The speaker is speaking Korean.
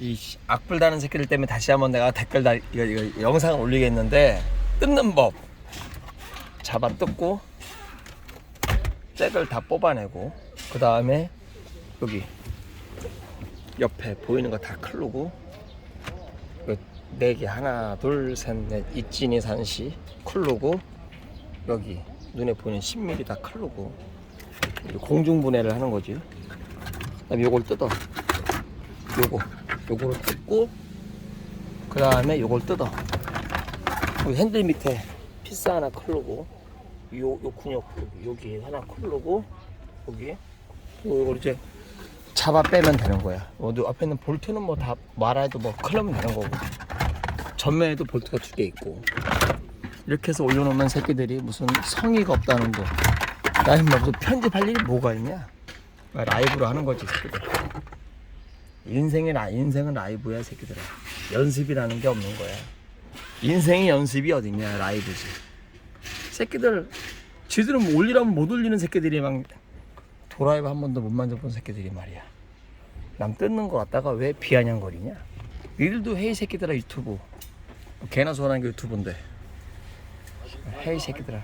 이 씨- 악플 다는 새끼들 때문에 다시 한번 내가 댓글 달 이거, 이거 영상을 올리겠는데 뜯는 법 잡아 뜯고 잭을 다 뽑아내고 그 다음에 여기 옆에 보이는 거 다 클르고 네개 하나 둘셋넷 이찐이 산시 클르고 여기 눈에 보이는 10mm 다 클르고 공중 분해를 하는 거지. 그다음에 요걸 뜯어. 요거 요거를 뜯고 그 다음에 요걸 뜯어. 여기 핸들 밑에 피스 하나 클르고 요, 요 근육 여기 하나 클르고 여기 이걸 이제 잡아 빼면 되는 거야. 모두 앞에 있는 볼트는 뭐 다 말아도 뭐 클르면 되는 거고 전면에도 볼트가 두 개 있고 이렇게 해서 올려놓으면 새끼들이 무슨 성의가 없다는 거. 나 임마 무슨 편집할 일이 뭐가 있냐? 라이브로 하는 거지. 인생의 라 인생은 라이브야 새끼들아. 연습이라는 게 없는 거야. 인생의 연습이 어딨냐 라이브지. 새끼들 지들은 뭐 올리라면 못 올리는 새끼들이 막 도라이브 한 번도 못 만져본 새끼들이 말이야. 남 뜯는 거 갖다가 왜 비아냥거리냐? 니들도 헤이 새끼들아 유튜브. 개나 소원한 게 유튜브인데. 헤이 새끼들아.